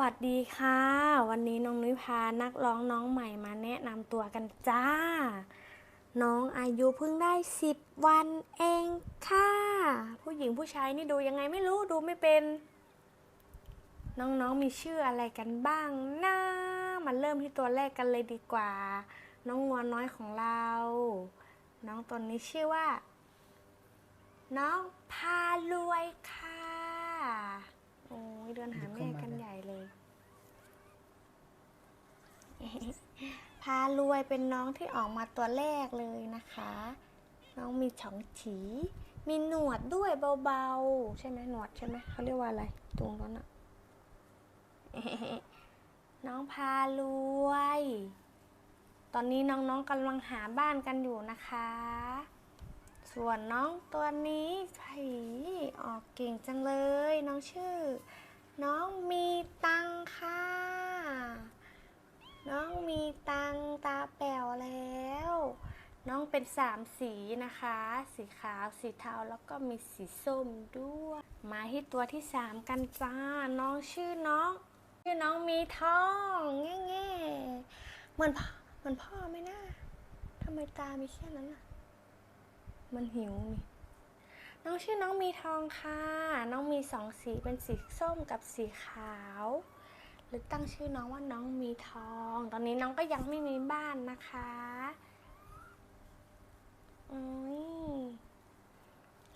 วัสดีค่ะ วันนี้น้องนุ้ยพานักร้องน้องใหม่มาแนะนำตัวกันจ้า น้องอายุเพิ่งได้ 10 วันเองค่ะ ผู้หญิงผู้ชายนี่ดูยังไงไม่รู้ดูไม่เป็น น้องๆมีชื่ออะไรกันบ้างนะมาเริ่มที่ตัวแรกกันเลยดีกว่า น้องงัวน้อยของเรา น้องตัวนี้ชื่อว่า น้องพารวยค่ะ ยเดินหาแม่กันใหญ่เลย พารวยเป็นน้องที่ออกมาตัวแรกเลยนะคะ น้องมีฉองฉี มีหนวดด้วยเบาๆ ใช่ไหมหนวดใช่ไหมเขาเรียกว่าอะไรตรงนั้นอะน้องพารวย ตอนนี้น้องๆกำลังหาบ้านกันอยู่นะคะ ส่วนน้องตัวนี้ไผ่ออกเก่งจังเลย น้องชื่อ น้องมีตังค่ะ น้องมีตังตาแป๋วแล้ว น้องเป็นสามสีนะคะ สีขาว สีเทา แล้วก็มีสีส้มด้วย มาที่ตัวที่สามกันจ้า น้องชื่อน้อง ชื่อน้องมีทองแง่แง่เหมือนพ่อเหมือนพ่อไหมนะทำไมตามีแค่นั้นอะ มันหิวนี่ น้องชื่อน้องมีทองค่ะ น้องมีสองสีเป็นสีส้มกับสีขาว หรือตั้งชื่อน้องว่าน้องมีทอง ตอนนี้น้องก็ยังไม่มีบ้านนะคะอืม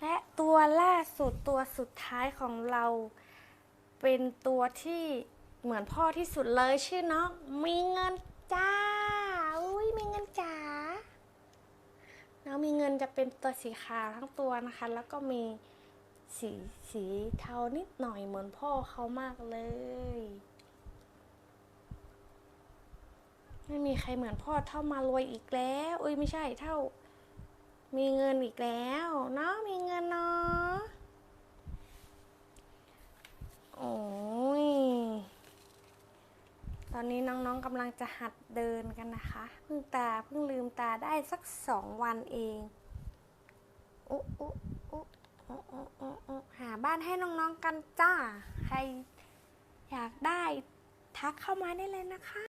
และตัวล่าสุดตัวสุดท้ายของเรา เป็นตัวที่เหมือนพ่อที่สุดเลยชื่อน้องมีเงินจ้า อุ้ยมีเงินจ๋า น้อง มีเงินจะเป็นตัวสีขาวทั้งตัวนะคะ แล้วก็มีสีสีเทานิดหน่อยเหมือนพ่อเขามากเลย ไม่มีใครเหมือนพ่อเท่ามารวยอีกแล้วอุ้ยไม่ใช่เท่า มีเงินอีกแล้วเนาะมีเงินเนาะโอ้ยตอนนี้น้องๆกำลังจะหัดเดินกันนะคะเพิ่งตาเพิ่งลืมตาได้สักสองวันเอง อุอุอุอุอุอุอุหาบ้านให้น้องๆกันจ้า ใครอยากได้ทักเข้ามาได้เลยนะคะ